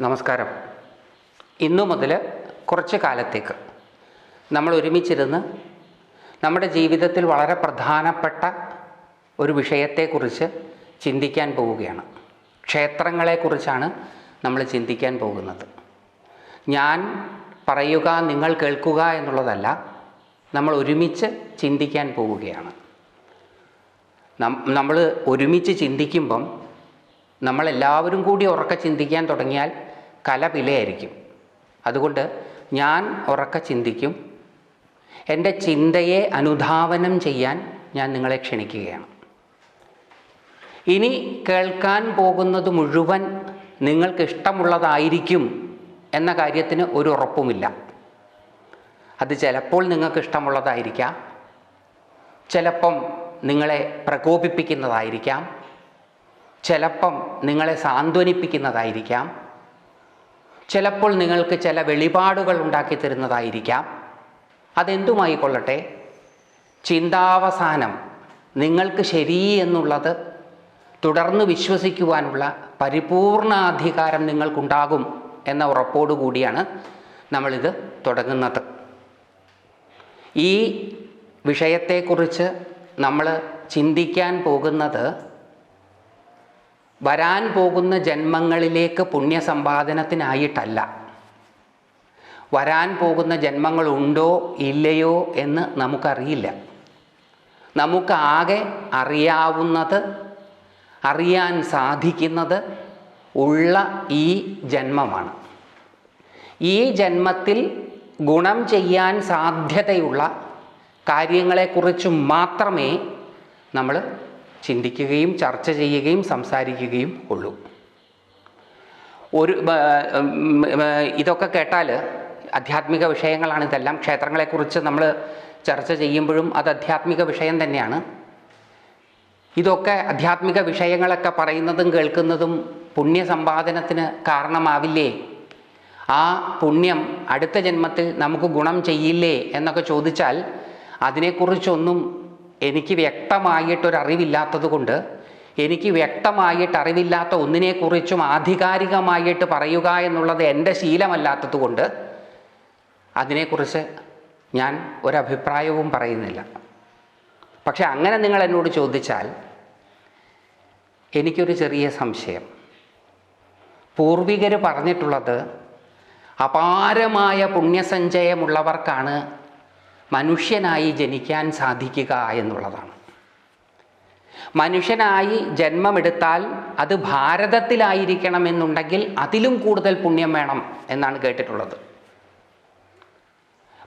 നമസ്കാരം. ഇന്നു മുതൽ കുറച്ച് കാലത്തേക്ക് നമ്മൾ ഒരുമിച്ചിരുന്ന് നമ്മുടെ ജീവിതത്തിൽ വളരെ പ്രധാനപ്പെട്ട ഒരു വിഷയത്തെക്കുറിച്ച് ചിന്തിക്കാൻ പോവുകയാണ്. ക്ഷേത്രങ്ങളെക്കുറിച്ചാണ് നമ്മൾ ചിന്തിക്കാൻ പോകുന്നത്. ഞാൻ പറയുക നിങ്ങൾ കേൾക്കുക എന്നുള്ളതല്ല നമ്മൾ ഒരുമിച്ച് ചിന്തിക്കാൻ പോവുകയാണ്. നമ്മൾ ഒരുമിച്ച് ചിന്തിക്കുമ്പം നമ്മളെല്ലാവരും കൂടി ഉറക്കെ ചിന്തിക്കാൻ തുടങ്ങിയാൽ കല വിലയായിരിക്കും അതുകൊണ്ട് ഞാൻ ഉറക്ക ചിന്തിക്കും. എന്റെ ചിന്തയെ അനുധാവനം ചെയ്യാൻ ഞാൻ നിങ്ങളെ ക്ഷണിക്കുകയാണ്. ഇനി കേൾക്കാൻ പോകുന്നത് മുഴുവൻ നിങ്ങൾക്ക് ഇഷ്ടമുള്ളതായിരിക്കും എന്ന കാര്യത്തിന് ഒരു ഉറപ്പുമില്ല. അത് ചിലപ്പോൾ നിങ്ങൾക്ക് ഇഷ്ടമുള്ളതായിരിക്കാം. ചിലപ്പം നിങ്ങളെ പ്രകോപിപ്പിക്കുന്നതായിരിക്കാം. ചിലപ്പം നിങ്ങളെ സാന്ത്വനിപ്പിക്കുന്നതായിരിക്കാം. ചിലപ്പോൾ നിങ്ങൾക്ക് ചില വെളിപാടുകൾ ഉണ്ടാക്കി തരുന്നതായിരിക്കാം. അതെന്തുമായി കൊള്ളട്ടെ? ചിന്താവസാനം നിങ്ങൾക്ക് ശരി എന്നുള്ളത് തുടർന്ന് വിശ്വസിക്കുവാനുള്ള പരിപൂർണ അധികാരം നിങ്ങൾക്കുണ്ടാകും എന്ന ഉറപ്പോടു കൂടിയാണ് നമ്മളിത് തുടങ്ങുന്നത്. ഈ വിഷയത്തെക്കുറിച്ച് നമ്മൾ ചിന്തിക്കാൻ പോകുന്നത് വരാൻ പോകുന്ന ജന്മങ്ങളിലേക്ക് പുണ്യസമ്പാദനത്തിനായിട്ടല്ല. വരാൻ പോകുന്ന ജന്മങ്ങളുണ്ടോ ഇല്ലയോ എന്ന് നമുക്കറിയില്ല. നമുക്കാകെ അറിയാവുന്നത് അറിയാൻ സാധിക്കുന്നത് ഉള്ള ഈ ജന്മമാണ്. ഈ ജന്മത്തിൽ ഗുണം ചെയ്യാൻ സാധ്യതയുള്ള കാര്യങ്ങളെക്കുറിച്ച് മാത്രമേ നമ്മൾ ചിന്തിക്കുകയും ചർച്ച ചെയ്യുകയും സംസാരിക്കുകയും ഉള്ളൂ. ഒരു ഇതൊക്കെ കേട്ടാൽ ആധ്യാത്മിക വിഷയങ്ങളാണ് ഇതെല്ലാം. ക്ഷേത്രങ്ങളെക്കുറിച്ച് നമ്മൾ ചർച്ച ചെയ്യുമ്പോഴും അത് ആധ്യാത്മിക വിഷയം തന്നെയാണ്. ഇതൊക്കെ ആധ്യാത്മിക വിഷയങ്ങളൊക്കെ പറയുന്നതും കേൾക്കുന്നതും പുണ്യസമ്പാദനത്തിന് കാരണമാവില്ലേ? ആ പുണ്യം അടുത്ത ജന്മത്തിൽ നമുക്ക് ഗുണം ചെയ്യില്ലേ എന്നൊക്കെ ചോദിച്ചാൽ അതിനെക്കുറിച്ചൊന്നും എനിക്ക് വ്യക്തമായിട്ടൊരറിവില്ലാത്തത് കൊണ്ട് എനിക്ക് വ്യക്തമായിട്ട് അറിവില്ലാത്ത ഒന്നിനെക്കുറിച്ചും ആധികാരികമായിട്ട് പറയുക എന്നുള്ളത് എന്റെ ശീലമല്ലാത്തത് കൊണ്ട് അതിനെക്കുറിച്ച് ഞാൻ ഒരഭിപ്രായവും പറയുന്നില്ല. പക്ഷെ അങ്ങനെ നിങ്ങൾ എന്നോട് ചോദിച്ചാൽ എനിക്കൊരു ചെറിയ സംശയം. പൂർവികർ പറഞ്ഞിട്ടുള്ളത് അപാരമായ പുണ്യസഞ്ചയമുള്ളവർക്കാണ് മനുഷ്യനായി ജനിക്കാൻ സാധിക്കുക എന്നുള്ളതാണ്. മനുഷ്യനായി ജന്മമെടുത്താൽ അത് ഭാരതത്തിലായിരിക്കണമെന്നുണ്ടെങ്കിൽ അതിലും കൂടുതൽ പുണ്യം വേണം എന്നാണ് കേട്ടിട്ടുള്ളത്.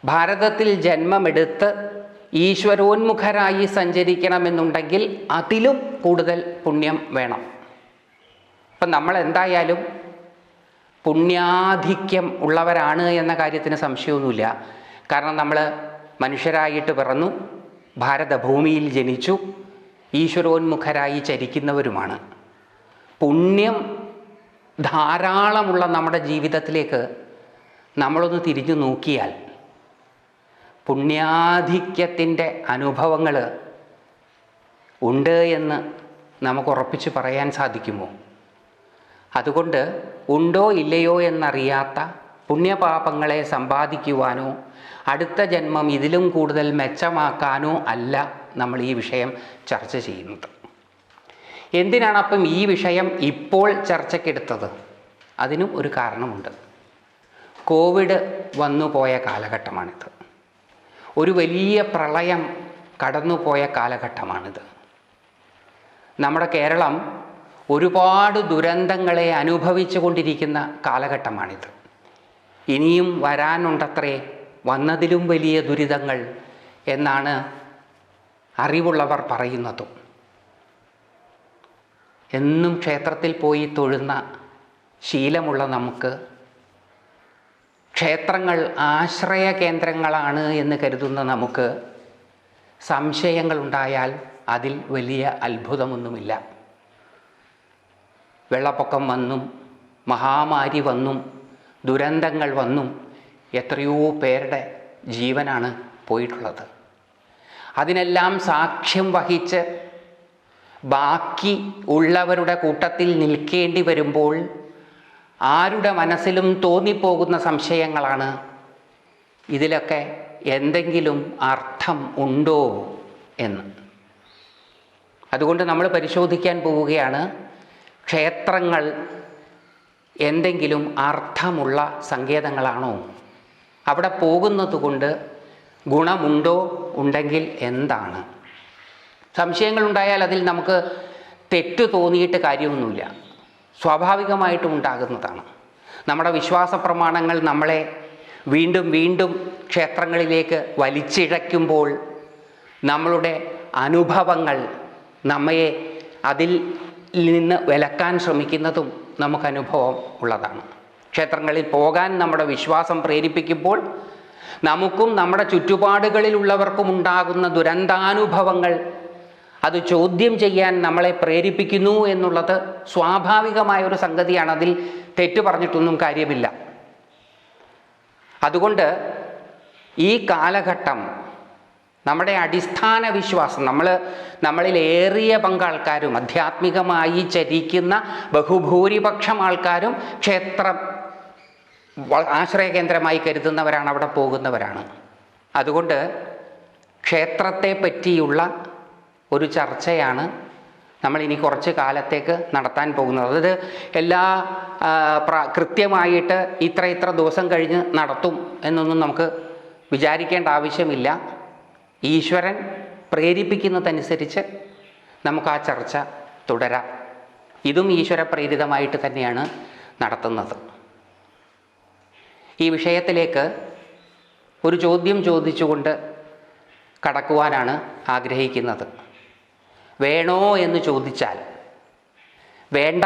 ഭാരതത്തിൽ ജന്മമെടുത്ത് ഈശ്വരോന്മുഖരായി സഞ്ചരിക്കണമെന്നുണ്ടെങ്കിൽ അതിലും കൂടുതൽ പുണ്യം വേണം. ഇപ്പം നമ്മൾ എന്തായാലും പുണ്യാധിക്യം ഉള്ളവരാണ് എന്ന കാര്യത്തിന് സംശയമൊന്നുമില്ല. കാരണം നമ്മൾ മനുഷ്യരായിട്ട് പിറന്നു. ഭാരതഭൂമിയിൽ ജനിച്ചു. ഈശ്വരോന്മുഖരായി ചരിക്കുന്നവരുമാണ്. പുണ്യം ധാരാളമുള്ള നമ്മുടെ ജീവിതത്തിലേക്ക് നമ്മളൊന്ന് തിരിഞ്ഞു നോക്കിയാൽ പുണ്യാധിക്യത്തിന്റെ അനുഭവങ്ങൾ ഉണ്ട് എന്ന് നമുക്ക് ഉറപ്പിച്ച് പറയാൻ സാധിക്കുമോ? അതുകൊണ്ട് ഉണ്ടോ ഇല്ലയോ എന്നറിയാത്ത പുണ്യപാപങ്ങളെ സമ്പാദിക്കുവാനോ അടുത്ത ജന്മം ഇതിലും കൂടുതൽ മെച്ചമാക്കാനോ അല്ല നമ്മൾ ഈ വിഷയം ചർച്ച ചെയ്യുന്നത്. എന്തിനാണ് അപ്പം ഈ വിഷയം ഇപ്പോൾ ചർച്ചയ്ക്കെടുത്തത്? അതിനും ഒരു കാരണമുണ്ട്. കോവിഡ് വന്നുപോയ കാലഘട്ടമാണിത്. ഒരു വലിയ പ്രളയം കടന്നുപോയ കാലഘട്ടമാണിത്. നമ്മുടെ കേരളം ഒരുപാട് ദുരന്തങ്ങളെ അനുഭവിച്ചു കൊണ്ടിരിക്കുന്ന കാലഘട്ടമാണിത്. ഇനിയും വരാനുണ്ടത്രേ. വന്നതിലും വലിയ ദുരിതങ്ങൾ എന്നാണ് അറിവുള്ളവർ പറയുന്നതും. എന്നും ക്ഷേത്രത്തിൽ പോയി തൊഴുന്ന ശീലമുള്ള നമുക്ക് ക്ഷേത്രങ്ങൾ ആശ്രയ കേന്ദ്രങ്ങളാണ് എന്ന് കരുതുന്ന നമുക്ക് സംശയങ്ങളുണ്ടായാൽ അതിൽ വലിയ അത്ഭുതമൊന്നുമില്ല. വെള്ളപ്പൊക്കം വന്നും മഹാമാരി വന്നും ദുരന്തങ്ങൾ വന്നും എത്രയോ പേരുടെ ജീവനാണ് പോയിട്ടുള്ളത്. അതിനെല്ലാം സാക്ഷ്യം വഹിച്ച് ബാക്കി ഉള്ളവരുടെ കൂട്ടത്തിൽ നിൽക്കേണ്ടി വരുമ്പോൾ ആരുടെ മനസ്സിലും തോന്നിപ്പോകുന്ന സംശയങ്ങളാണ്. ഇതിലൊക്കെ എന്തെങ്കിലും അർത്ഥം ഉണ്ടോ എന്ന്. അതുകൊണ്ട് നമ്മൾ പരിശോധിക്കാൻ പോവുകയാണ്. ക്ഷേത്രങ്ങൾ എന്തെങ്കിലും അർത്ഥമുള്ള സങ്കേതങ്ങളാണോ? അവിടെ പോകുന്നത് കൊണ്ട് ഗുണമുണ്ടോ ഉണ്ടെങ്കിൽ എന്താണ്? സംശയങ്ങളുണ്ടായാൽ അതിൽ നമുക്ക് തെറ്റ് തോന്നിയിട്ട് കാര്യമൊന്നുമില്ല. സ്വാഭാവികമായിട്ടും ഉണ്ടാകുന്നതാണ്. നമ്മുടെ വിശ്വാസ പ്രമാണങ്ങൾ നമ്മളെ വീണ്ടും വീണ്ടും ക്ഷേത്രങ്ങളിലേക്ക് വലിച്ചിഴയ്ക്കുമ്പോൾ നമ്മളുടെ അനുഭവങ്ങൾ നമ്മയെ അതിൽ നിന്ന് വിലക്കാൻ ശ്രമിക്കുന്നതും നമുക്ക് അനുഭവം ഉള്ളതാണ്. ക്ഷേത്രങ്ങളിൽ പോകാൻ നമ്മുടെ വിശ്വാസം പ്രേരിപ്പിക്കുമ്പോൾ നമുക്കും നമ്മുടെ ചുറ്റുപാടുകളിലുള്ളവർക്കും ഉണ്ടാകുന്ന ദുരന്താനുഭവങ്ങൾ അത് ചോദ്യം ചെയ്യാൻ നമ്മളെ പ്രേരിപ്പിക്കുന്നു എന്നുള്ളത് സ്വാഭാവികമായ ഒരു സംഗതിയാണ്. അതിൽ തെറ്റ് പറഞ്ഞിട്ടൊന്നും കാര്യമില്ല. അതുകൊണ്ട് ഈ കാലഘട്ടം നമ്മുടെ അടിസ്ഥാന വിശ്വാസം നമ്മൾ നമ്മളിൽ ഏറിയ പങ്കാൾക്കാരും ആധ്യാത്മികമായി ചരിക്കുന്ന ബഹുഭൂരിപക്ഷം ആൾക്കാരും ക്ഷേത്രം ആശ്രയ കേന്ദ്രമായി കരുതുന്നവരാണ് അവിടെ പോകുന്നവരാണ്. അതുകൊണ്ട് ക്ഷേത്രത്തെ പറ്റിയുള്ള ഒരു ചർച്ചയാണ് നമ്മൾ ഇനി കുറച്ച് കാലത്തേക്ക് നടത്താൻ പോകുന്നത്. അതായത് എല്ലാ കൃത്യമായിട്ട് ഇത്ര ഇത്ര ദിവസം കഴിഞ്ഞ് നടത്തും എന്നൊന്നും നമുക്ക് വിചാരിക്കേണ്ട ആവശ്യമില്ല. ഈശ്വരൻ പ്രേരിപ്പിക്കുന്നതനുസരിച്ച് നമുക്ക് ആ ചർച്ച തുടരാം. ഇതും ഈശ്വര പ്രേരിതമായിട്ട് തന്നെയാണ് നടത്തുന്നത്. ഈ വിഷയത്തിലേക്ക് ഒരു ചോദ്യം ചോദിച്ചുകൊണ്ട് കടക്കുവാനാണ് ആഗ്രഹിക്കുന്നത്. വേണോ എന്ന് ചോദിച്ചാൽ വേണ്ട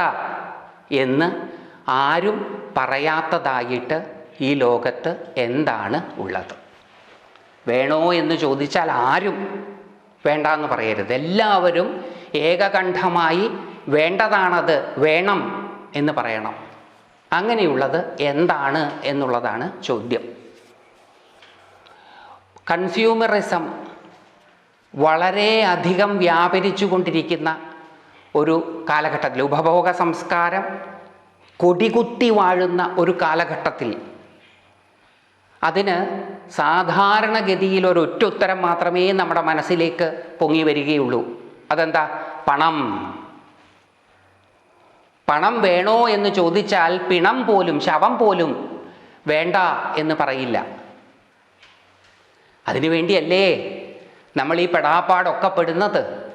എന്ന് ആരും പറയാത്തതായിട്ട് ഈ ലോകത്ത് എന്താണ് ഉള്ളത്? വേണോ എന്ന് ചോദിച്ചാൽ ആരും വേണ്ട എന്ന് പറയരുത്. എല്ലാവരും ഏകകണ്ഠമായി വേണ്ടതാണത് വേണം എന്ന് പറയണം. അങ്ങനെയുള്ളത് എന്താണ് എന്നുള്ളതാണ് ചോദ്യം. കൺസ്യൂമറിസം വളരെ അധികം വ്യാപരിച്ചു കൊണ്ടിരിക്കുന്ന ഒരു കാലഘട്ടത്തിൽ ഉപഭോഗ സംസ്കാരം കൊടികുത്തി വാഴുന്ന ഒരു കാലഘട്ടത്തിൽ അതിന് സാധാരണഗതിയിൽ ഒരു ഒറ്റ ഉത്തരം മാത്രമേ നമ്മുടെ മനസ്സിലേക്ക് പൊങ്ങി വരികയുള്ളൂ. അതെന്താ? പണം. പണം വേണോ എന്ന് ചോദിച്ചാൽ പിണം പോലും ശവം പോലും വേണ്ട എന്ന് പറയില്ല. അതിനു വേണ്ടിയല്ലേ നമ്മൾ ഈ പെടാപ്പാടൊക്കെ പെടുന്നത്?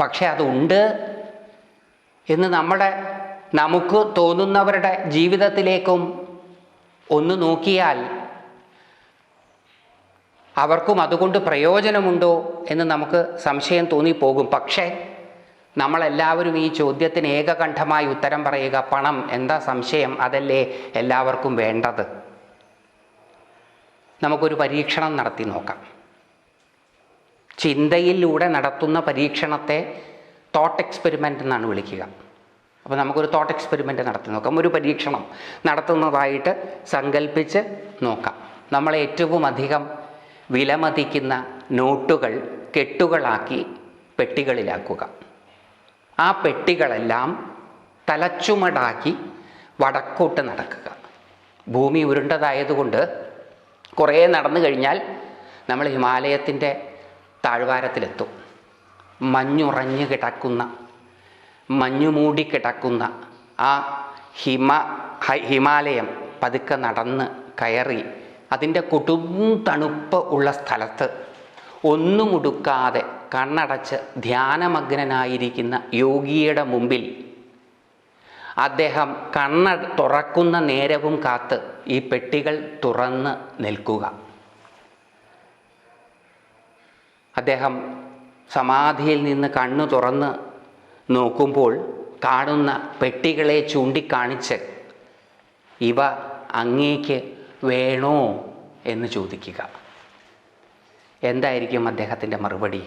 പക്ഷെ അതുണ്ട് എന്ന് നമ്മുടെ നമുക്ക് തോന്നുന്നവരുടെ ജീവിതത്തിലേക്കും ഒന്ന് നോക്കിയാൽ അവർക്കും അതുകൊണ്ട് പ്രയോജനമുണ്ടോ എന്ന് നമുക്ക് സംശയം തോന്നിപ്പോകും. പക്ഷേ നമ്മളെല്ലാവരും ഈ ചോദ്യത്തിന് ഏകകണ്ഠമായി ഉത്തരം പറയുക പണം എന്താ സംശയം? അതല്ലേ എല്ലാവർക്കും വേണ്ടത്. നമുക്കൊരു പരീക്ഷണം നടത്തി നോക്കാം. ചിന്തയിലൂടെ നടത്തുന്ന പരീക്ഷണത്തെ തോട്ട് എക്സ്പെരിമെന്റ് എന്നാണ് വിളിക്കുക. അപ്പോൾ നമുക്കൊരു തോട്ട് എക്സ്പെരിമെന്റ് നടത്തി നോക്കാം. ഒരു പരീക്ഷണം നടത്തുന്നതായിട്ട് സങ്കല്പിച്ച് നോക്കാം. നമ്മൾ ഏറ്റവും അധികം വിലമതിക്കുന്ന നോട്ടുകൾ കെട്ടുകളാക്കി പെട്ടികളിലാക്കുക. ആ പെട്ടികളെല്ലാം തലച്ചുമടാക്കി വടക്കോട്ട് നടക്കുക. ഭൂമി ഉരുണ്ടതായതുകൊണ്ട് കുറേ നടന്നു കഴിഞ്ഞാൽ നമ്മൾ ഹിമാലയത്തിന്റെ താഴ്വാരത്തിലെത്തും. മഞ്ഞുറഞ്ഞു കിടക്കുന്ന മഞ്ഞുമൂടി കിടക്കുന്ന ആ ഹിമ ഹിമാലയം പതുക്കെ നടന്ന് കയറി അതിന്റെ കൊടും തണുപ്പ് ഉള്ള സ്ഥലത്ത് ഒന്നുമുടുക്കാതെ കണ്ണടച്ച് ധ്യാനമഗ്നനായിരിക്കുന്ന യോഗിയുടെ മുമ്പിൽ അദ്ദേഹം കണ്ണ തുറക്കുന്ന നേരവും കാത്ത് ഈ പെട്ടികൾ തുറന്ന് നിൽക്കുക. അദ്ദേഹം സമാധിയിൽ നിന്ന് കണ്ണു തുറന്ന് നോക്കുമ്പോൾ കാണുന്ന പെട്ടികളെ ചൂണ്ടിക്കാണിച്ച് ഇവ അങ്ങേക്ക് വേണോ എന്ന് ചോദിക്കുക. എന്തായിരിക്കും അദ്ദേഹത്തിന്റെ മറുപടി?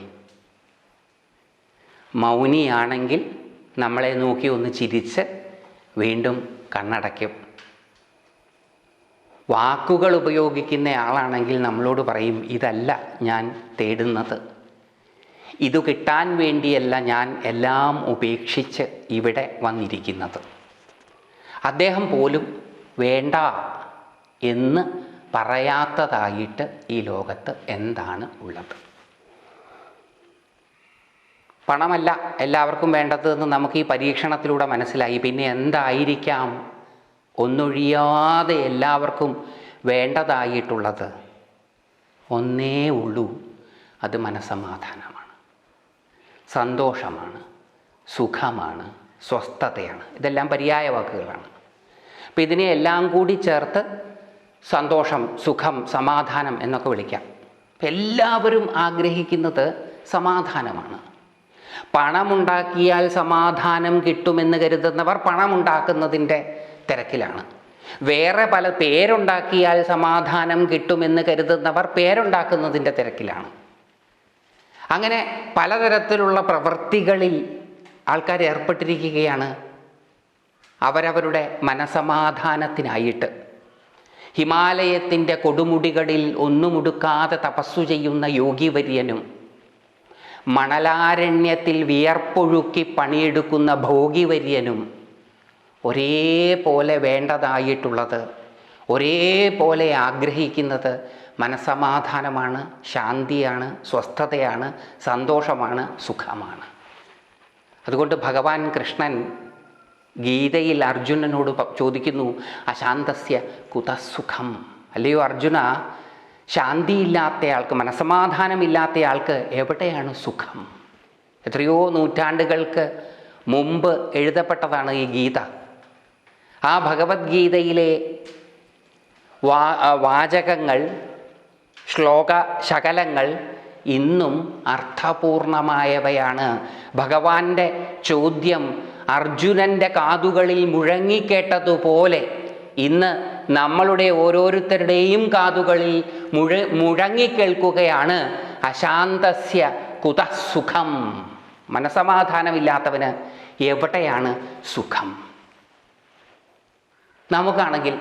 മൗനിയാണെങ്കിൽ നമ്മളെ നോക്കി ഒന്ന് ചിരിച്ച് വീണ്ടും കണ്ണടയ്ക്കും. വാക്കുകൾ ഉപയോഗിക്കുന്ന ആളാണെങ്കിൽ നമ്മളോട് പറയും ഇതല്ല ഞാൻ തേടുന്നത്. ഇതു കിട്ടാൻ വേണ്ടിയല്ല ഞാൻ എല്ലാം ഉപേക്ഷിച്ച് ഇവിടെ വന്നിരിക്കുന്നത്. അദ്ദേഹം പോലും വേണ്ട എന്ന് പറയാത്തതായിട്ട് ഈ ലോകത്ത് എന്താണ് ഉള്ളത്? പണമല്ല എല്ലാവർക്കും വേണ്ടതെന്ന് നമുക്ക് ഈ പരീക്ഷണത്തിലൂടെ മനസ്സിലായി. പിന്നെ എന്തായിരിക്കാം ഒന്നൊഴിയാതെ എല്ലാവർക്കും വേണ്ടതായിട്ടുള്ളത്? ഒന്നേ ഉള്ളൂ. അത് മനസ്സമാധാനമാണ് സന്തോഷമാണ് സുഖമാണ് സ്വസ്ഥതയാണ്. ഇതെല്ലാം പര്യായ വാക്കുകളാണ്. അപ്പം ഇതിനെ എല്ലാം കൂടി ചേർത്ത് സന്തോഷം സുഖം സമാധാനം എന്നൊക്കെ വിളിക്കാം. എല്ലാവരും ആഗ്രഹിക്കുന്നത് സമാധാനമാണ്. പണമുണ്ടാക്കിയാൽ സമാധാനം കിട്ടുമെന്ന് കരുതുന്നവർ പണമുണ്ടാക്കുന്നതിന്റെ തിരക്കിലാണ്. വേറെ പല പേരുണ്ടാക്കിയാൽ സമാധാനം കിട്ടുമെന്ന് കരുതുന്നവർ പേരുണ്ടാക്കുന്നതിന്റെ തിരക്കിലാണ്. അങ്ങനെ പലതരത്തിലുള്ള പ്രവൃത്തികളിൽ ആൾക്കാർ ഏർപ്പെട്ടിരിക്കുകയാണ് അവരവരുടെ മനസമാധാനത്തിനായിട്ട്. ഹിമാലയത്തിന്റെ കൊടുമുടികളിൽ ഒന്നുമുടുക്കാതെ തപസ്സു ചെയ്യുന്ന യോഗിവര്യനും മണലാരണ്യത്തിൽ വിയർപ്പൊഴുക്കി പണിയെടുക്കുന്ന ഭോഗിവര്യനും ഒരേപോലെ വേണ്ടതായിട്ടുള്ളത് ഒരേപോലെ ആഗ്രഹിക്കുന്നത് മനസമാധാനമാണ് ശാന്തിയാണ് സ്വസ്ഥതയാണ് സന്തോഷമാണ് സുഖമാണ്. അതുകൊണ്ട് ഭഗവാൻ കൃഷ്ണൻ ഗീതയിൽ അർജുനനോട് ചോദിക്കുന്നു അശാന്തസ്യ കുതസുഖം. അല്ലയോ അർജുന ശാന്തിയില്ലാത്തയാൾക്ക് മനസമാധാനമില്ലാത്തയാൾക്ക് എവിടെയാണ് സുഖം? എത്രയോ നൂറ്റാണ്ടുകൾക്ക് മുമ്പ് എഴുതപ്പെട്ടതാണ് ഈ ഗീത. ആ ഭഗവത്ഗീതയിലെ വാചകങ്ങൾ ശ്ലോക ശകലങ്ങൾ ഇന്നും അർത്ഥപൂർണമായവയാണ്. ഭഗവാന്റെ ചോദ്യം അർജുനന്റെ കാതുകളിൽ മുഴങ്ങിക്കേട്ടതുപോലെ ഇന്ന് നമ്മളുടെ ഓരോരുത്തരുടെയും കാതുകളിൽ മുഴ മുഴങ്ങിക്കേൾക്കുകയാണ് അശാന്തസ്യ കുതസുഖം. മനസമാധാനമില്ലാത്തവന് എവിടെയാണ് സുഖം? നമുക്കാണെങ്കിൽ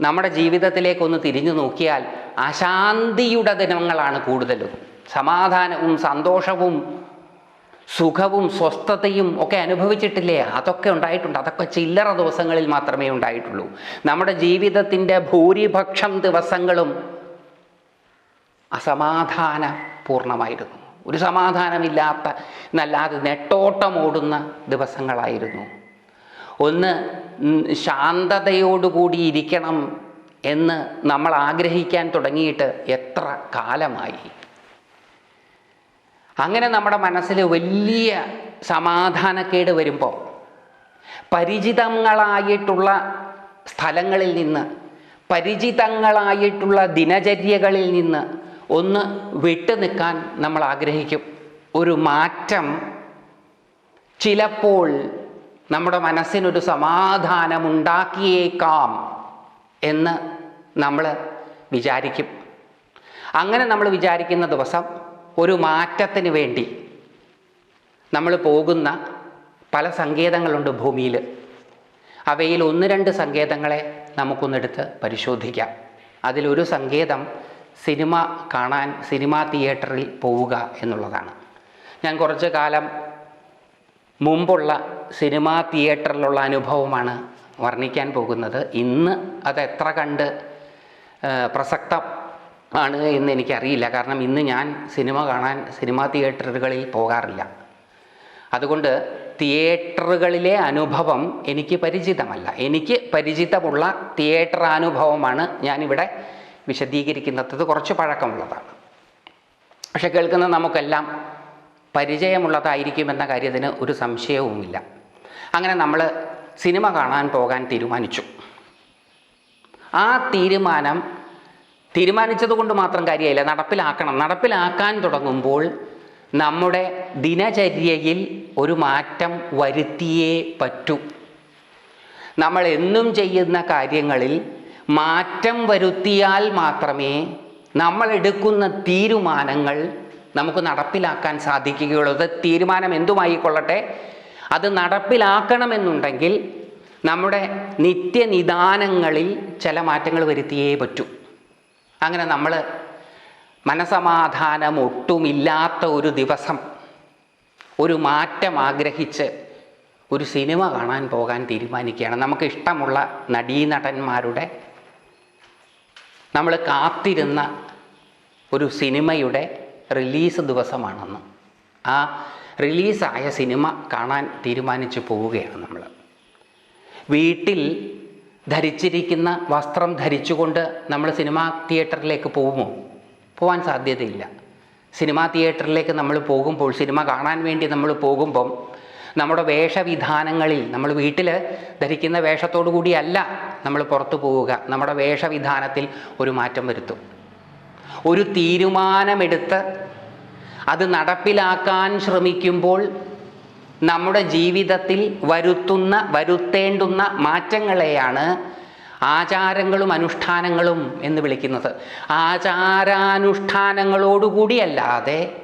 നമ്മുടെ ജീവിതത്തിലേക്കൊന്ന് തിരിഞ്ഞു നോക്കിയാൽ അശാന്തിയുടെ ദിനങ്ങളാണ് കൂടുതലും. സമാധാനവും സന്തോഷവും സുഖവും സ്വസ്ഥതയും ഒക്കെ അനുഭവിച്ചിട്ടില്ലേ? അതൊക്കെ ഉണ്ടായിട്ടുണ്ട്. അതൊക്കെ ചില്ലറ ദിവസങ്ങളിൽ മാത്രമേ ഉണ്ടായിട്ടുള്ളൂ. നമ്മുടെ ജീവിതത്തിന്റെ ഭൂരിപക്ഷം ദിവസങ്ങളും അസമാധാന പൂർണമായിരുന്നു ഒരു സമാധാനമില്ലാത്ത നല്ലാതെ നെട്ടോട്ടമോടുന്ന ദിവസങ്ങളായിരുന്നു. ഒന്ന് ശാന്തതയോടുകൂടി ഇരിക്കണം എന്ന് നമ്മൾ ആഗ്രഹിക്കാൻ തുടങ്ങിയിട്ട് എത്ര കാലമായി? അങ്ങനെ നമ്മുടെ മനസ്സിൽ വലിയ സമാധാനക്കേട് വരുമ്പോൾ പരിചിതങ്ങളായിട്ടുള്ള സ്ഥലങ്ങളിൽ നിന്ന് പരിചിതങ്ങളായിട്ടുള്ള ദിനചര്യകളിൽ നിന്ന് ഒന്ന് വിട്ടു നിൽക്കാൻ നമ്മൾ ആഗ്രഹിക്കും. ഒരു മാറ്റം ചിലപ്പോൾ നമ്മുടെ മനസ്സിനൊരു സമാധാനമുണ്ടാക്കിയേക്കാം എന്ന് നമ്മൾ വിചാരിക്കും. അങ്ങനെ നമ്മൾ വിചാരിക്കുന്ന ദിവസം ഒരു മാറ്റത്തിന് വേണ്ടി നമ്മൾ പോകുന്ന പല സങ്കേതങ്ങളുണ്ട് ഭൂമിയിൽ. അവയിൽ ഒന്ന് രണ്ട് സങ്കേതങ്ങളെ നമുക്കൊന്നെടുത്ത് പരിശോധിക്കാം. അതിലൊരു സങ്കേതം സിനിമ കാണാൻ സിനിമാ തിയേറ്ററിൽ പോവുക എന്നുള്ളതാണ്. ഞാൻ കുറച്ച് കാലം മുമ്പുള്ള സിനിമാ തിയേറ്ററിലുള്ള അനുഭവമാണ് വർണിക്കാൻ പോകുന്നത്. ഇന്ന് അത് എത്ര കണ്ട് പ്രസക്തം ആണ് എന്ന് എനിക്കറിയില്ല. കാരണം ഇന്ന് ഞാൻ സിനിമ കാണാൻ സിനിമാ തിയേറ്ററുകളിൽ പോകാറില്ല. അതുകൊണ്ട് തിയേറ്ററുകളിലെ അനുഭവം എനിക്ക് പരിചിതമല്ല. എനിക്ക് പരിചിതമുള്ള തിയേറ്റർ അനുഭവമാണ് ഞാനിവിടെ വിശദീകരിക്കുന്നത്. കുറച്ച് പഴക്കമുള്ളതാണ്. പക്ഷെ കേൾക്കുന്ന നമുക്കെല്ലാം പരിചയമുള്ളതായിരിക്കുമെന്ന കാര്യത്തിന് ഒരു സംശയവുമില്ല. അങ്ങനെ നമ്മൾ സിനിമ കാണാൻ പോകാൻ തീരുമാനിച്ചു. ആ തീരുമാനം തീരുമാനിച്ചത് കൊണ്ട് മാത്രം കാര്യമില്ല. നടപ്പിലാക്കണം. നടപ്പിലാക്കാൻ തുടങ്ങുമ്പോൾ നമ്മുടെ ദിനചര്യയിൽ ഒരു മാറ്റം വരുത്തിയേ പറ്റൂ. നമ്മൾ എന്നും ചെയ്യുന്ന കാര്യങ്ങളിൽ മാറ്റം വരുത്തിയാൽ മാത്രമേ നമ്മൾ എടുക്കുന്ന തീരുമാനങ്ങൾ നമുക്ക് നടപ്പിലാക്കാൻ സാധിക്കുകയുള്ളത്. തീരുമാനം എന്തുമായി കൊള്ളട്ടെ? അത് നടപ്പിലാക്കണമെന്നുണ്ടെങ്കിൽ നമ്മുടെ നിത്യനിദാനങ്ങളിൽ ചില മാറ്റങ്ങൾ വരുത്തിയേ പറ്റൂ. അങ്ങനെ നമ്മൾ മനസമാധാനം ഒട്ടുമില്ലാത്ത ഒരു ദിവസം ഒരു മാറ്റം ആഗ്രഹിച്ച് ഒരു സിനിമ കാണാൻ പോകാൻ തീരുമാനിക്കുകയാണ്. നമുക്ക് ഇഷ്ടമുള്ള നടീനടന്മാരുടെ നമ്മൾ കാത്തിരുന്ന ഒരു സിനിമയുടെ റിലീസ് ദിവസമാണെന്ന്. ആ റിലീസായ സിനിമ കാണാൻ തീരുമാനിച്ചു പോവുകയാണ് നമ്മൾ വീട്ടിൽ ധരിച്ചിരിക്കുന്ന വസ്ത്രം ധരിച്ചുകൊണ്ട് നമ്മൾ സിനിമാ തിയേറ്ററിലേക്ക് പോകുമോ? പോകാൻ സാധ്യതയില്ല. സിനിമാ തിയേറ്ററിലേക്ക് നമ്മൾ പോകുമ്പോൾ സിനിമ കാണാൻ വേണ്ടി നമ്മൾ പോകുമ്പം നമ്മുടെ വേഷവിധാനങ്ങളിൽ നമ്മൾ വീട്ടിൽ ധരിക്കുന്ന വേഷത്തോടു കൂടിയല്ല നമ്മൾ പുറത്തു പോവുക. നമ്മുടെ വേഷവിധാനത്തിൽ ഒരു മാറ്റം വരുത്തും. ഒരു തീരുമാനമെടുത്ത് അത് നടപ്പിലാക്കാൻ ശ്രമിക്കുമ്പോൾ നമ്മുടെ ജീവിതത്തിൽ വരുത്തുന്ന വരുത്തേണ്ടുന്ന മാറ്റങ്ങളെയാണ് ആചാരങ്ങളും അനുഷ്ഠാനങ്ങളും എന്ന് വിളിക്കുന്നത്. ആചാരാനുഷ്ഠാനങ്ങളോടുകൂടിയല്ലാതെ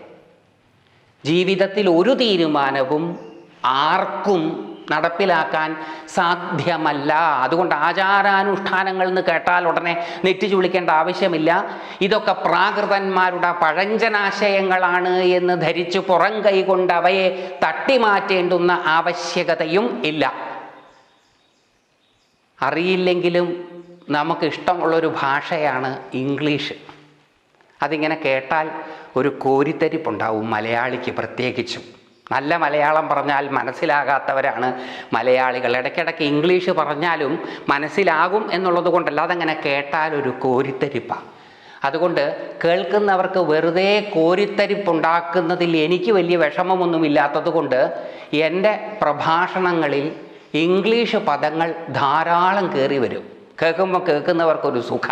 ജീവിതത്തിൽ ഒരു തീരുമാനവും ആർക്കും നടപ്പിലാക്കാൻ സാധ്യമല്ല. അതുകൊണ്ട് ആചാരാനുഷ്ഠാനങ്ങൾ എന്ന് കേട്ടാൽ ഉടനെ നെറ്റി ചുളിക്കേണ്ട ആവശ്യമില്ല. ഇതൊക്കെ പ്രാകൃതന്മാരുടെ പഴഞ്ചനാശയങ്ങളാണ് എന്ന് ധരിച്ച് പുറം കൈകൊണ്ട് അവയെ തട്ടിമാറ്റേണ്ടുന്ന ആവശ്യകതയും ഇല്ല. അറിയില്ലെങ്കിലും നമുക്ക് ഇഷ്ടമുള്ളൊരു ഭാഷയാണ് ഇംഗ്ലീഷ്. അതിങ്ങനെ കേട്ടാൽ ഒരു കോരിത്തരിപ്പുണ്ടാവും മലയാളിക്ക് പ്രത്യേകിച്ചും. നല്ല മലയാളം പറഞ്ഞാൽ മനസ്സിലാകാത്തവരാണ് മലയാളികൾ. ഇടയ്ക്കിടയ്ക്ക് ഇംഗ്ലീഷ് പറഞ്ഞാലും മനസ്സിലാകും എന്നുള്ളത് കൊണ്ടല്ല അതങ്ങനെ കേട്ടാൽ ഒരു കോരിത്തരിപ്പാണ് അതുകൊണ്ട് കേൾക്കുന്നവർക്ക് വെറുതെ കോരിത്തരിപ്പുണ്ടാക്കുന്നതിൽ എനിക്ക് വലിയ വിഷമമൊന്നുമില്ലാത്തത് കൊണ്ട് എന്റെ പ്രഭാഷണങ്ങളിൽ ഇംഗ്ലീഷ് പദങ്ങൾ ധാരാളം കയറി വരും. കേൾക്കുമ്പോൾ കേൾക്കുന്നവർക്കൊരു സുഖ.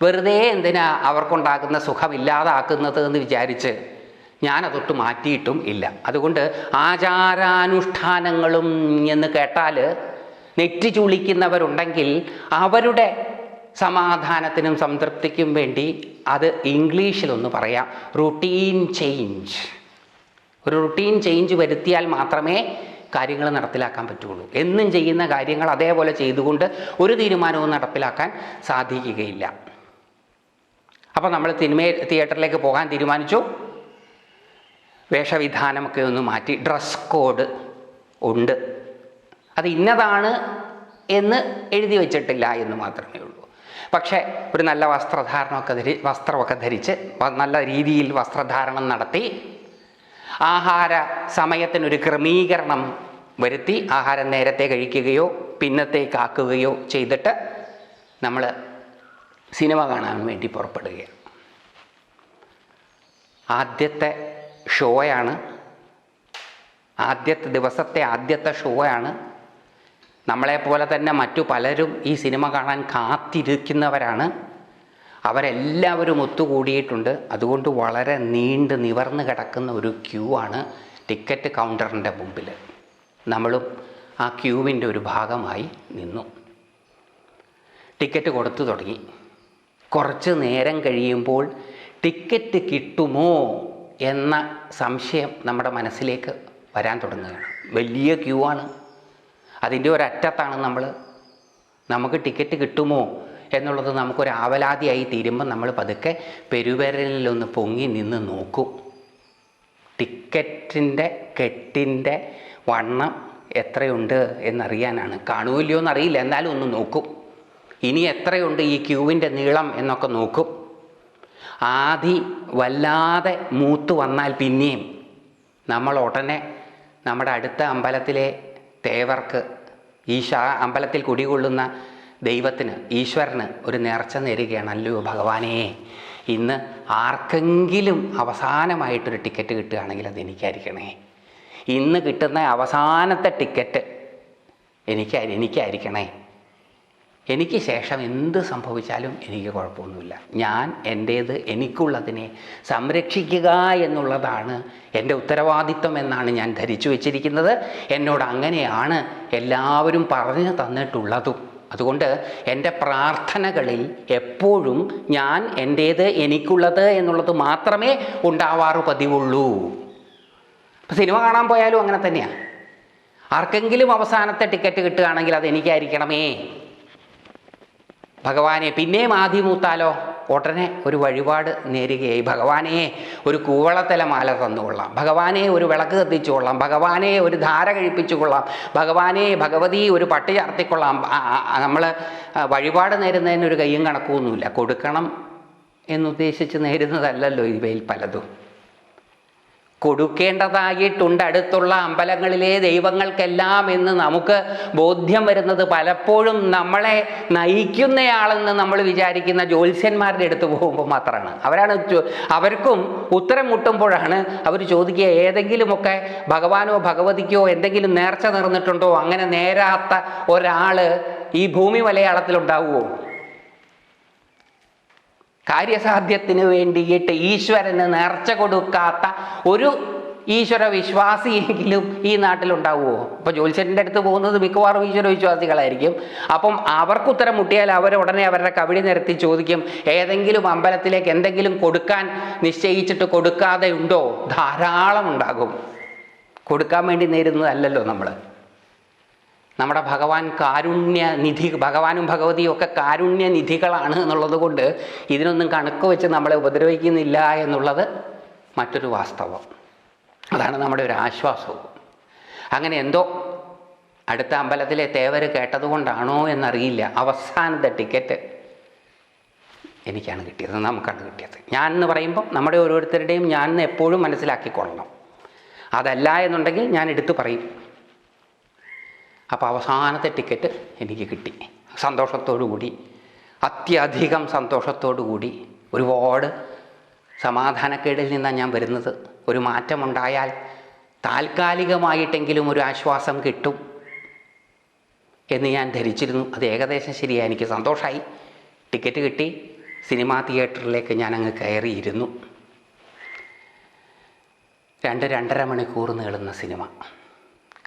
വെറുതെ എന്തിനാ അവർക്കുണ്ടാക്കുന്ന സുഖമില്ലാതാക്കുന്നത് എന്ന് വിചാരിച്ച് ഞാനതൊട്ട് മാറ്റിയിട്ടും ഇല്ല. അതുകൊണ്ട് ആചാരാനുഷ്ഠാനങ്ങളും എന്ന് കേട്ടാൽ നെറ്റി ചുളിക്കുന്നവരുണ്ടെങ്കിൽ അവരുടെ സമാധാനത്തിനും സംതൃപ്തിക്കും വേണ്ടി അത് ഇംഗ്ലീഷിലൊന്ന് പറയാം. റുട്ടീൻ ചേഞ്ച് ഒരു റുട്ടീൻ ചേഞ്ച് വരുത്തിയാൽ മാത്രമേ കാര്യങ്ങൾ നടപ്പിലാക്കാൻ പറ്റുള്ളൂ. എന്നും ചെയ്യുന്ന കാര്യങ്ങൾ അതേപോലെ ചെയ്തുകൊണ്ട് ഒരു തീരുമാനവും നടപ്പിലാക്കാൻ സാധിക്കുകയില്ല. അപ്പോൾ നമ്മൾ സിനിമ തിയേറ്ററിലേക്ക് പോകാൻ തീരുമാനിച്ചു. വേഷവിധാനമൊക്കെ ഒന്ന് മാറ്റി. ഡ്രസ് കോഡ് ഉണ്ട്. അത് ഇന്നതാണ് എന്ന് എഴുതി വച്ചിട്ടില്ല എന്ന് മാത്രമേ ഉള്ളൂ. പക്ഷേ ഒരു നല്ല വസ്ത്രധാരണമൊക്കെ ധരി വസ്ത്രമൊക്കെ ധരിച്ച് നല്ല രീതിയിൽ വസ്ത്രധാരണം നടത്തി ആഹാര സമയത്തിനൊരു ക്രമീകരണം വരുത്തി ആഹാരം നേരത്തെ കഴിക്കുകയോ പിന്നത്തേക്കാക്കുകയോ ചെയ്തിട്ട് നമ്മൾ സിനിമ കാണാൻ വേണ്ടി പുറപ്പെടുകയാണ്. ആദ്യത്തെ ഷോയാണ്. ആദ്യത്തെ ദിവസത്തെ ആദ്യത്തെ ഷോയാണ്. നമ്മളെപ്പോലെ തന്നെ മറ്റു പലരും ഈ സിനിമ കാണാൻ കാത്തിരിക്കുന്നവരാണ്. അവരെല്ലാവരും ഒത്തുകൂടിയിട്ടുണ്ട്. അതുകൊണ്ട് വളരെ നീണ്ട് നിവർന്ന് കിടക്കുന്ന ഒരു ക്യൂ ആണ് ടിക്കറ്റ് കൗണ്ടറിന്റെ മുമ്പിൽ. നമ്മളും ആ ക്യൂവിന്റെ ഒരു ഭാഗമായി നിന്നു. ടിക്കറ്റ് കൊടുത്തു തുടങ്ങി. കുറച്ച് നേരം കഴിയുമ്പോൾ ടിക്കറ്റ് കിട്ടുമോ? എന്ന സംശയം നമ്മുടെ മനസ്സിലേക്ക് വരാൻ തുടങ്ങുകയാണ്. വലിയ ക്യൂ ആണ്. അതിന്റെ ഒരറ്റത്താണ് നമ്മൾ നമുക്ക് ടിക്കറ്റ് കിട്ടുമോ? എന്നുള്ളത് നമുക്കൊരു ആവലാതിയായി തീരുമ്പോൾ നമ്മൾ പതുക്കെ പെരുവിരലിലൊന്ന് പൊങ്ങി നിന്ന് നോക്കും. ടിക്കറ്റിന്റെ കെട്ടിന്റെ വണ്ണം എത്രയുണ്ട് എന്നറിയാനാണ്. കാണുമില്ലയോ എന്നറിയില്ല. എന്നാലും ഒന്ന് നോക്കും. ഇനി എത്രയുണ്ട് ഈ ക്യൂവിന്റെ നീളം എന്നൊക്കെ നോക്കും. ആദി വല്ലാതെ മൂത്ത് വന്നാൽ പിന്നെയും നമ്മൾ ഉടനെ നമ്മുടെ അടുത്ത അമ്പലത്തിലെ തേവർക്ക് ഈശ അമ്പലത്തിൽ കുടികൊള്ളുന്ന ദൈവത്തിന് ഈശ്വരന് ഒരു നേർച്ച നേരുകയാണ്. അല്ലയോ ഭഗവാനേ. ഇന്ന് ആർക്കെങ്കിലും അവസാനമായിട്ടൊരു ടിക്കറ്റ് കിട്ടുകയാണെങ്കിൽ അത് എനിക്കായിരിക്കണേ. ഇന്ന് കിട്ടുന്ന അവസാനത്തെ ടിക്കറ്റ് എനിക്ക് എനിക്കായിരിക്കണേ. എനിക്ക് ശേഷം എന്ത് സംഭവിച്ചാലും എനിക്ക് കുഴപ്പമൊന്നുമില്ല. ഞാൻ എന്റേത് എനിക്കുള്ളതിനെ സംരക്ഷിക്കുക എന്നുള്ളതാണ് എന്റെ ഉത്തരവാദിത്വം എന്നാണ് ഞാൻ ധരിച്ചു വച്ചിരിക്കുന്നത്. എന്നോട് അങ്ങനെയാണ് എല്ലാവരും പറഞ്ഞു തന്നിട്ടുള്ളതും. അതുകൊണ്ട് എന്റെ പ്രാർത്ഥനകളിൽ എപ്പോഴും ഞാൻ എന്റേത് എനിക്കുള്ളത് എന്നുള്ളത് മാത്രമേ ഉണ്ടാവാറ് പതിവുള്ളൂ. ഇപ്പം സിനിമ കാണാൻ പോയാലും അങ്ങനെ തന്നെയാണ് ആർക്കെങ്കിലും അവസാനത്തെ ടിക്കറ്റ് കിട്ടുകയാണെങ്കിൽ അത് എനിക്കായിരിക്കണമേ. ഭഗവാനെ പിന്നെയും ആദ്യം മൂത്താലോ? ഉടനെ ഒരു വഴിപാട് നേരുകയായി. ഭഗവാനെ ഒരു കൂവളത്തല മാല തന്നുകൊള്ളാം. ഭഗവാനെ ഒരു വിളക്ക് കത്തിച്ചു കൊള്ളാം ഭഗവാനെ ഒരു ധാര കഴിപ്പിച്ചു കൊള്ളാം ഭഗവാനെ ഭഗവതി ഒരു പട്ടി ചാർത്തിക്കൊള്ളാം. നമ്മൾ വഴിപാട് നേരുന്നതിന് ഒരു കയ്യും കണക്കൊന്നുമില്ല കൊടുക്കണം എന്നുദ്ദേശിച്ച് നേരുന്നതല്ലല്ലോ ഇവയിൽ പലതും. കൊടുക്കേണ്ടതായിട്ടുണ്ട്. അടുത്തുള്ള അമ്പലങ്ങളിലെ ദൈവങ്ങൾക്കെല്ലാം എന്ന് നമുക്ക് ബോധ്യം വരുന്നത് പലപ്പോഴും നമ്മളെ നയിക്കുന്നയാളെന്ന് നമ്മൾ വിചാരിക്കുന്ന ജ്യോത്സ്യന്മാരുടെ അടുത്ത് പോകുമ്പോൾ മാത്രമാണ്. അവരാണ് അവർക്കും ഉത്തരം മുട്ടുമ്പോഴാണ് അവർ ചോദിക്കുക ഏതെങ്കിലുമൊക്കെ ഭഗവാനോ ഭഗവതിക്കോ എന്തെങ്കിലും നേർച്ച നേർന്നിട്ടുണ്ടോ? അങ്ങനെ നേരാത്ത ഒരാൾ ഈ ഭൂമി മലയാളത്തിലുണ്ടാവുമോ? കാര്യസാധ്യത്തിന് വേണ്ടിയിട്ട് ഈശ്വരന് നേർച്ച കൊടുക്കാത്ത ഒരു ഈശ്വര വിശ്വാസിയെങ്കിലും ഈ നാട്ടിലുണ്ടാവുമോ? അപ്പൊ ജ്യോത്സ്യന്റെ അടുത്ത് പോകുന്നത് മിക്കവാറും ഈശ്വര വിശ്വാസികളായിരിക്കും. അപ്പം അവർക്ക് ഉത്തരം മുട്ടിയാൽ അവർ ഉടനെ അവരുടെ കവിടി നിരത്തി ചോദിക്കും ഏതെങ്കിലും അമ്പലത്തിലേക്ക് എന്തെങ്കിലും കൊടുക്കാൻ നിശ്ചയിച്ചിട്ട് കൊടുക്കാതെ ഉണ്ടോ? ധാരാളം ഉണ്ടാകും. കൊടുക്കാൻ വേണ്ടി നേരുന്നതല്ലല്ലോ നമ്മൾ നമ്മുടെ ഭഗവാൻ കാരുണ്യ നിധി ഭഗവാനും ഭഗവതിയും ഒക്കെ കാരുണ്യ നിധികളാണ് എന്നുള്ളത് കൊണ്ട് ഇതിനൊന്നും കണക്ക് വെച്ച് നമ്മളെ ഉപദ്രവിക്കുന്നില്ല എന്നുള്ളത് മറ്റൊരു വാസ്തവം. അതാണ് നമ്മുടെ ഒരു ആശ്വാസവും. അങ്ങനെ എന്തോ അടുത്ത അമ്പലത്തിലെ തേവർ കേട്ടതുകൊണ്ടാണോ എന്നറിയില്ല. അവസാനത്തെ ടിക്കറ്റ് എനിക്കാണ് കിട്ടിയത് നമുക്കാണ് കിട്ടിയത്. ഞാൻ എന്ന് പറയുമ്പോൾ നമ്മുടെ ഓരോരുത്തരുടെയും ഞാൻ എപ്പോഴും മനസ്സിലാക്കിക്കൊള്ളണം. അതല്ല എന്നുണ്ടെങ്കിൽ ഞാൻ എടുത്തു പറയും. അപ്പോൾ അവസാനത്തെ ടിക്കറ്റ് എനിക്ക് കിട്ടി. സന്തോഷത്തോടു കൂടി. അത്യധികം സന്തോഷത്തോടു കൂടി ഒരുപാട് സമാധാനക്കേടിൽ നിന്നാണ് ഞാൻ വരുന്നത്. ഒരു മാറ്റമുണ്ടായാൽ താൽക്കാലികമായിട്ടെങ്കിലും ഒരു ആശ്വാസം കിട്ടും എന്ന് ഞാൻ ധരിച്ചിരുന്നു. അത് ഏകദേശം ശരിയായി. എനിക്ക് സന്തോഷമായി ടിക്കറ്റ് കിട്ടി. സിനിമാ തിയേറ്ററിലേക്ക് ഞാൻ അങ്ങ് കയറിയിരുന്നു. രണ്ട് രണ്ടര മണിക്കൂർ നീളുന്ന സിനിമ.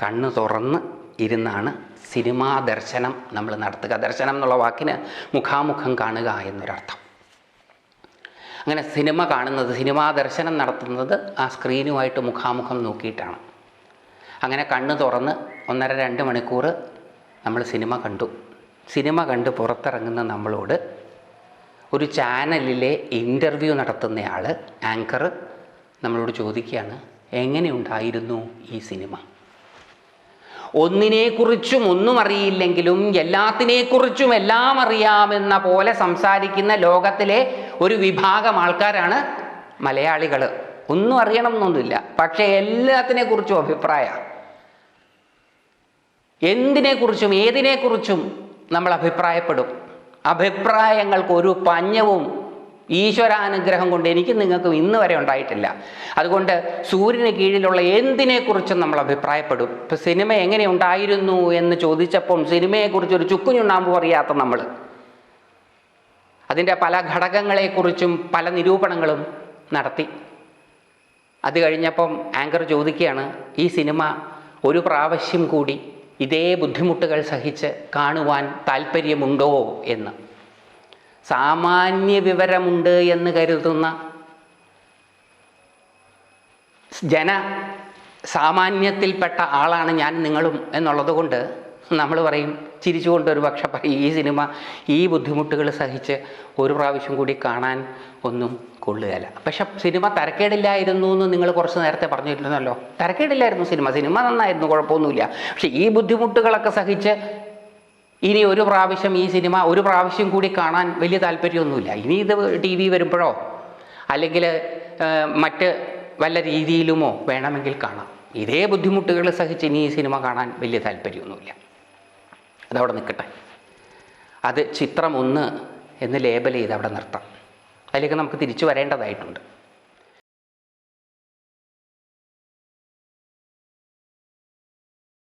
കണ്ണ് തുറന്ന് ഇരുന്നാണ് സിനിമാ ദർശനം നമ്മൾ നടത്തുക. ദർശനം എന്നുള്ള വാക്കിന് മുഖാമുഖം കാണുക എന്നൊരർത്ഥം. അങ്ങനെ സിനിമ കാണുന്നത് സിനിമാ ദർശനം നടത്തുന്നത് ആ സ്ക്രീനുമായിട്ട് മുഖാമുഖം നോക്കിയിട്ടാണ്. അങ്ങനെ കണ്ണ് തുറന്ന് ഒന്നര രണ്ട് മണിക്കൂർ നമ്മൾ സിനിമ കണ്ടു. സിനിമ കണ്ട് പുറത്തിറങ്ങുന്ന നമ്മളോട് ഒരു ചാനലിലെ ഇന്റർവ്യൂ നടത്തുന്നയാൾ ആങ്കർ നമ്മളോട് ചോദിക്കുകയാണ് എങ്ങനെയുണ്ടായിരുന്നു ഈ സിനിമ? ഒന്നിനെക്കുറിച്ചും ഒന്നും അറിയില്ലെങ്കിലും എല്ലാത്തിനെക്കുറിച്ചും എല്ലാം അറിയാമെന്ന പോലെ സംസാരിക്കുന്ന ലോകത്തിലെ ഒരു വിഭാഗം ആൾക്കാരാണ് മലയാളികൾ. ഒന്നും അറിയണം എന്നൊന്നുമില്ല പക്ഷേ എല്ലാത്തിനെക്കുറിച്ചും അഭിപ്രായം. എന്തിനെക്കുറിച്ചും ഏതിനെക്കുറിച്ചും നമ്മൾ അഭിപ്രായപ്പെടും. അഭിപ്രായങ്ങൾക്ക് ഒരു പഞ്ഞവും ഈശ്വരാനുഗ്രഹം കൊണ്ട് എനിക്ക് നിങ്ങൾക്കും ഇന്ന് വരെ ഉണ്ടായിട്ടില്ല. അതുകൊണ്ട് സൂര്യന് കീഴിലുള്ള എന്തിനെക്കുറിച്ചും നമ്മൾ അഭിപ്രായപ്പെടും. ഇപ്പം സിനിമ എങ്ങനെ ഉണ്ടായിരുന്നു എന്ന് ചോദിച്ചപ്പം സിനിമയെക്കുറിച്ച് ഒരു ചുക്കുഞ്ഞുണ്ണാമ്പ് അറിയാത്ത നമ്മൾ. അതിന്റെ പല ഘടകങ്ങളെക്കുറിച്ചും പല നിരൂപണങ്ങളും നടത്തി. അത് കഴിഞ്ഞപ്പം ആങ്കർ ചോദിക്കുകയാണ് ഈ സിനിമ ഒരു പ്രാവശ്യം കൂടി ഇതേ ബുദ്ധിമുട്ടുകൾ സഹിച്ച് കാണുവാൻ താല്പര്യമുണ്ടോ? എന്ന്. സാമാന്യ വിവരമുണ്ട് എന്ന് കരുതുന്ന ജന സാമാന്യത്തിൽപ്പെട്ട ആളാണ് ഞാൻ നിങ്ങളും എന്നുള്ളത് കൊണ്ട് നമ്മൾ പറയും ചിരിച്ചുകൊണ്ട് ഒരു പക്ഷെ പറയും ഈ സിനിമ ഈ ബുദ്ധിമുട്ടുകൾ സഹിച്ച് ഒരു പ്രാവശ്യം കൂടി കാണാൻ ഒന്നും കൊള്ളുകയല്ല. പക്ഷെ സിനിമ തരക്കേടില്ലായിരുന്നു എന്ന് നിങ്ങൾ കുറച്ച് നേരത്തെ പറഞ്ഞിരുന്നല്ലോ. തരക്കേടില്ലായിരുന്നു സിനിമ. സിനിമ നന്നായിരുന്നു കുഴപ്പമൊന്നുമില്ല. പക്ഷേ ഈ ബുദ്ധിമുട്ടുകളൊക്കെ സഹിച്ച് ഇനി ഒരു പ്രാവശ്യം ഈ സിനിമ ഒരു പ്രാവശ്യം കൂടി കാണാൻ വലിയ താല്പര്യമൊന്നുമില്ല. ഇനി ഇത് ടി വി വരുമ്പോഴോ അല്ലെങ്കിൽ മറ്റ് വല്ല രീതിയിലുമോ വേണമെങ്കിൽ കാണാം. ഇതേ ബുദ്ധിമുട്ടുകൾ സഹിച്ച് ഇനി ഈ സിനിമ കാണാൻ വലിയ താല്പര്യമൊന്നുമില്ല. അതവിടെ നിൽക്കട്ടെ. അത് ചിത്രം ഒന്ന് എന്ന് ലേബൽ ചെയ്ത് അവിടെ നിർത്താം. അതിലേക്ക് നമുക്ക് തിരിച്ചു വരേണ്ടതായിട്ടുണ്ട്.